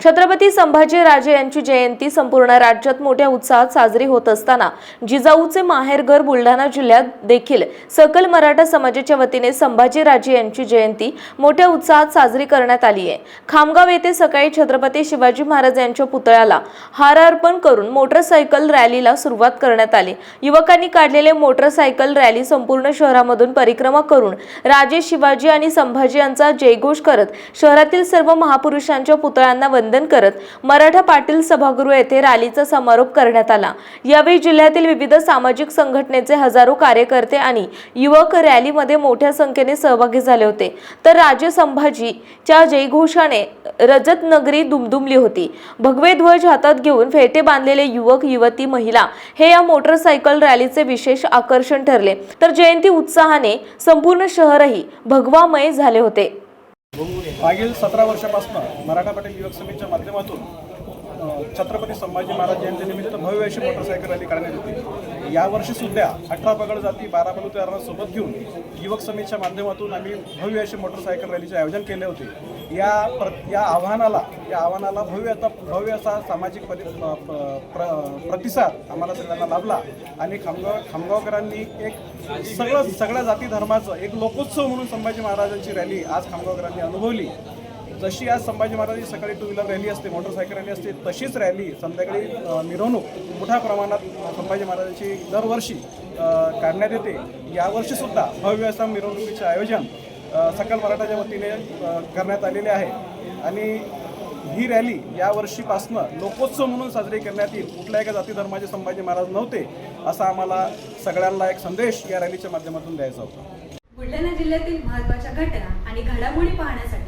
छत्रपती संभाजी राजे यांची जयंती संपूर्ण राज्यात मोठ्या उत्साहात साजरी होत असताना जिजाऊचे माहेरघर बुलढाणा जिल्ह्यात देखील सकल मराठा समाजाच्या वतीने संभाजी राजे यांची जयंती मोठ्या उत्साहात साजरी करण्यात आली आहे. खामगाव येथे सकाळी छत्रपती शिवाजी महाराज यांच्या पुतळ्याला हार अर्पण करून मोटरसायकल रॅलीला सुरुवात करण्यात आली. युवकांनी काढलेले मोटरसायकल रॅली संपूर्ण शहरामधून परिक्रमा करून राजे शिवाजी आणि संभाजी यांचा जयघोष करत शहरातील सर्व महापुरुषांच्या पुतळ्यांना वंदन करत मराठा पाटील सभागृह येथे रॅलीचा समारोप करण्यात आला. यावेळी जिल्ह्यातील विविध सामाजिक संघटनेचे हजारो कार्यकर्ते आणि युवक रॅलीमध्ये मोठ्या संख्येने सहभागी झाले होते. तर राजे संभाजीच्या जयघोषाने रजत नगरी दुमदुमली होती. भगवे ध्वज हातात घेऊन फेटे बांधलेले युवक युवती महिला हे या मोटरसायकल रॅलीचे विशेष आकर्षण ठरले. तर जयंती उत्साहाने संपूर्ण शहरही भगवामय झाले होते. मागील सतरा वर्षापासून मराठा पाटील युवक समितीच्या माध्यमातून छत्रपती संभाजी महाराज जयंतीनिमित्त भव्य अशी मोटरसायकल रॅली काढण्यात येते. यावर्षी सुद्धा अठरा पगड जाती बारा बलुतेदारांना सोबत घेऊन युवक समितीच्या माध्यमातून आम्ही भव्य अशी मोटरसायकल रॅलीचे आयोजन केले होते. या प्र या आव्हानाला या आव्हानाला भव्य आता भव्य असा सामाजिक परि प- प्र प्रतिसाद आम्हाला सगळ्यांना लाभला. आणि खामगाव खामगावकरांनी एक सगळं सगळ्या जाती धर्माचं एक लोकोत्सव म्हणून संभाजी महाराजांची रॅली आज खामगावकरांनी अनुभवली. जशी आज संभाजी महाराजांची सकाळी टू व्हीलर रॅली असते मोटरसायकल रॅली असते तशीच रॅली संध्याकाळी मिरवणूक मोठ्या प्रमाणात संभाजी महाराजांची दरवर्षी काढण्यात येते. यावर्षीसुद्धा भव्य असा मिरवणुकीचे आयोजन सकल मराठाच्या वतीने करण्यात आलेले आहे. आणि ही रॅली यावर्षीपासनं लोकोत्सव म्हणून साजरी करण्यात येईल कुठल्या एका जाती धर्माचे संभाजी महाराज नव्हते असा आम्हाला सगळ्यांना एक संदेश या रॅलीच्या माध्यमातून द्यायचा होता. बुलढाणा जिल्ह्यातील महत्त्वाच्या घटना आणि घडामोडी पाहण्यासाठी